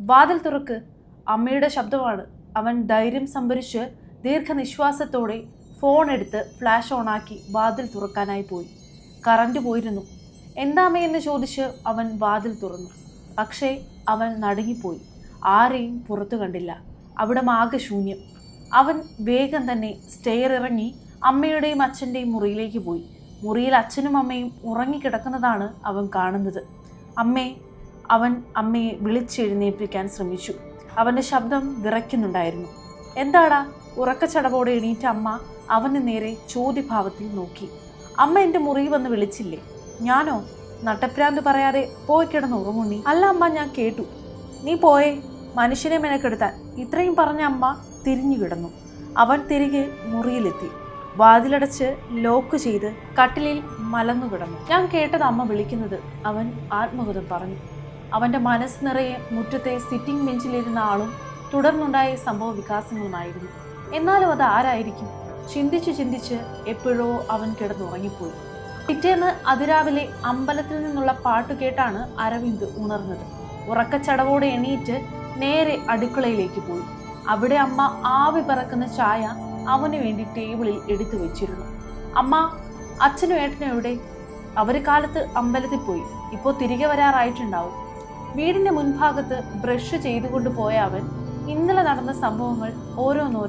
വാതിൽ തുറക്ക്. അമ്മയുടെ ശബ്ദമാണ്. അവൻ ധൈര്യം സംഭരിച്ച് ദീർഘനിശ്വാസത്തോടെ ഫോൺ എടുത്ത് ഫ്ലാഷ് ഓണാക്കി വാതിൽ തുറക്കാനായി പോയി. കറണ്ട് പോയിരുന്നു. എന്താമേ എന്ന് ചോദിച്ച് അവൻ വാതിൽ തുറന്നു. പക്ഷേ അവൻ നടുങ്ങിപ്പോയി. ആരെയും പുറത്തു കണ്ടില്ല. അവിടെ ആകെ ശൂന്യം. അവൻ വേഗം തന്നെ സ്റ്റെയർ ഇറങ്ങി അമ്മയുടെയും അച്ഛന്റെയും മുറിയിലേക്ക് പോയി. മുറിയിൽ അച്ഛനും അമ്മയും ഉറങ്ങിക്കിടക്കുന്നതാണ് അവൻ കാണുന്നത്. അമ്മേ അവൻ അമ്മയെ വിളിച്ചെഴുന്നേൽപ്പിക്കാൻ ശ്രമിച്ചു. അവന്റെ ശബ്ദം വിറയ്ക്കുന്നുണ്ടായിരുന്നു. എന്താടാ? ഉറക്കച്ചടവോടെ എണീറ്റ അമ്മ അവന് നേരെ ചോദ്യഭാവത്തിൽ നോക്കി. അമ്മ എന്റെ മുറിയിൽ വന്ന് വിളിച്ചില്ലേ? ഞാനോ? നട്ടപ്രാന്ത് പറയാതെ പോയി കിടന്ന് ഉറങ്ങുണ്ണി. അല്ല അമ്മ ഞാൻ കേട്ടു. നീ പോയേ. മനുഷ്യനെ മെനക്കെടുത്താൻ. ഇത്രയും പറഞ്ഞ അമ്മ തിരിഞ്ഞു കിടന്നു. അവൻ തിരികെ മുറിയിലെത്തി. വാതിലടച്ച് ലോക്ക് ചെയ്ത് കട്ടിലിൽ മലന്നു കിടന്നു. ഞാൻ കേട്ടത് അമ്മ വിളിക്കുന്നത് അവൻ ആത്മഗതം പറഞ്ഞു. അവന്റെ മനസ്സ് നിറയെ മുറ്റത്തെ സിറ്റിംഗ് ബെഞ്ചിലിരുന്ന ആളും തുടർന്നുണ്ടായ സംഭവ വികാസങ്ങളുമായിരുന്നു. എന്നാലും അത് ആരായിരിക്കും? ചിന്തിച്ച് ചിന്തിച്ച് എപ്പോഴോ അവൻ കിടന്നുറങ്ങിപ്പോയി. പിറ്റേന്ന് അതിരാവിലെ അമ്പലത്തിൽ നിന്നുള്ള പാട്ട് കേട്ടാണ് അരവിന്ദ് ഉണർന്നത്. ഉറക്കച്ചടവോടെ എണീറ്റ് നേരെ അടുക്കളയിലേക്ക് പോയി. അവിടെ അമ്മ ആവി പറക്കുന്ന ചായ അവന് വേണ്ടി ടേബിളിൽ എടുത്തു വെച്ചിരുന്നു. അമ്മ അച്ഛനും ഏട്ടനും എവിടെ? അവർ കാലത്ത് അമ്പലത്തിൽ പോയി. ഇപ്പോൾ തിരികെ വരാറായിട്ടുണ്ടാവും. വീടിന്റെ മുൻഭാഗത്ത് ബ്രഷ് ചെയ്തുകൊണ്ട് പോയ അവൻ ഇന്നലെ നടന്ന സംഭവങ്ങൾ ഓരോന്നോരോ